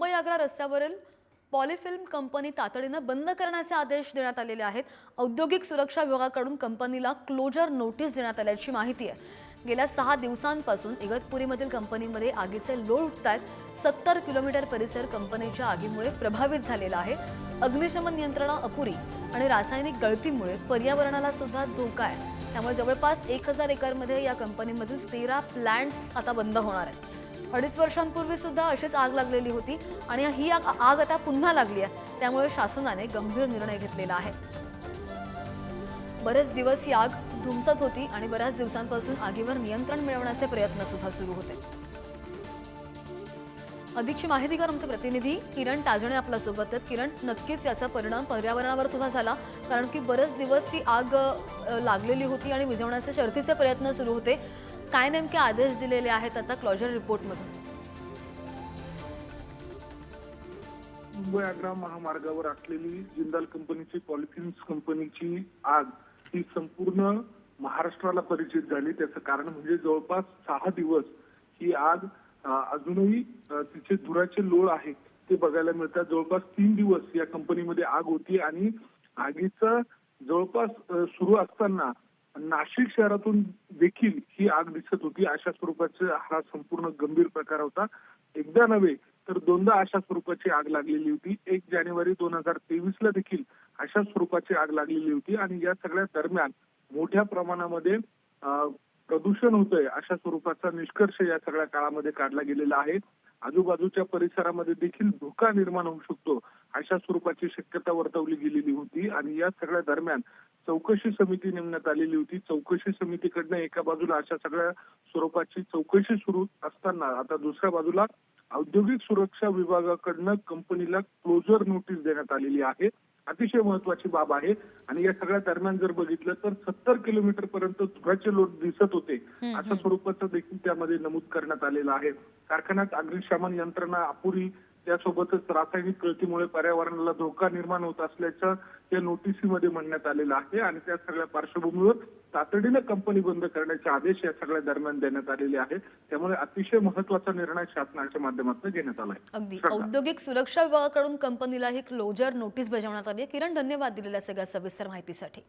मुंबई आग्रा रस्त्यावरील पॉलिफिल्म कंपनी तातडीनं बंद करण्याचे आदेश देण्यात आलेले आहेत. औद्योगिक सुरक्षा विभागाकडून कंपनीला क्लोजर नोटीस देण्यात आल्याची माहिती आहे. गेल्या सहा दिवसांपासून इगतपुरीमधील कंपनीमध्ये आगीचे लोळ उठत आहेत सत्तर किलोमीटर परिसर कंपनीच्या आगीमुळे प्रभावित झालेला आहे. अग्निशमन यंत्रणा अपुरी आणि रासायनिक गळतीमुळे पर्यावरणाला सुद्धा धोका आहे. त्यामुळे जवळपास एक हजार एकरमध्ये या कंपनीमधील तेरा प्लॅन्ट्स आता बंद होणार आहेत. अडीच वर्षांपूर्वी सुद्धा अशीच आग लागलेली होती आणि ही आग आग आता पुन्हा लागली आहे. त्यामुळे शासनाने गंभीर निर्णय घेतलेला आहे. बरेच दिवस ही आग धुमसत होती आणि बऱ्याच दिवसांपासून आगीवर नियंत्रण मिळवण्याचे प्रयत्न सुद्धा सुरू होते. अधिकची माहितीकार आमचे प्रतिनिधी किरण ताजणे आपल्यासोबत आहेत. किरण नक्कीच याचा परिणाम पर्यावरणावर सुद्धा झाला कारण की बरेच दिवस ही आग लागलेली होती आणि विझवण्याचे शर्थीचे प्रयत्न सुरू होते. काय नेमके आदेश दिलेले आहेत आता क्लॉजर रिपोर्टमधून मुंबई आग्रा महामार्गावर असलेली जिंदाल कंपनीची पॉलिथिन्स कंपनीची आग ही संपूर्ण महाराष्ट्राला परिचित झाली. त्याचं कारण म्हणजे जवळपास सहा दिवस ही आग अजूनही तिचे धुराचे लोळ आहे ते बघायला मिळतात. जवळपास तीन दिवस या कंपनीमध्ये आग होती आणि आगीचं जवळपास सुरू असताना नाशिक शहरातून देखील ही आग दिसत होती. अशा स्वरूपाचा हा संपूर्ण गंभीर प्रकार होता. एकदा नव्हे तर दोनदा अशा स्वरूपाची आग लागलेली होती. एक जानेवारी दोन हजार तेवीस ला देखील अशा स्वरूपाची आग लागलेली होती आणि या सगळ्या दरम्यान मोठ्या प्रमाणामध्ये अं, प्रदूषण होतंय अशा स्वरूपाचा निष्कर्ष या सगळ्या काळामध्ये काढला गेलेला आहे. आजूबाजूच्या परिसरामध्ये देखील धोका निर्माण होऊ शकतो. अशा स्वरूपाची शक्यता वर्तवली गेलेली होती आणि या सगळ्या दरम्यान चौकशी समिती नेमण्यात आलेली होती. चौकशी समितीकडनं एका बाजूला अशा सगळ्या स्वरूपाची चौकशी सुरू असताना आता दुसऱ्या बाजूला औद्योगिक सुरक्षा विभागाकडनं कंपनीला क्लोजर नोटीस देण्यात आलेली आहे. अतिशय महत्वाची बाब आहे. आणि या सगळ्या दरम्यान जर बघितलं तर सत्तर किलोमीटर पर्यंत धुराचे लोट दिसत होते. अशा स्वरूपाचं देखील त्यामध्ये नमूद करण्यात आलेलं आहे. कारखान्यात अग्निशमन यंत्रणा अपुरी त्यासोबतच रासायनिक कळतीमुळे पर्यावरणाला धोका निर्माण होत असल्याचं या नोटिसीमध्ये म्हणण्यात आलेलं आहे आणि त्या सगळ्या पार्श्वभूमीवर तातडीनं कंपनी बंद करण्याचे आदेश या सगळ्या दरम्यान देण्यात आलेले आहेत त्यामुळे अतिशय महत्त्वाचा निर्णय शासनाच्या माध्यमातून घेण्यात आला आहे. अगदी. औद्योगिक सुरक्षा विभागाकडून कंपनीला ही क्लोजर नोटीस बजावण्यात आली किरण धन्यवाद दिलेल्या सगळ्या सविस्तर माहितीसाठी.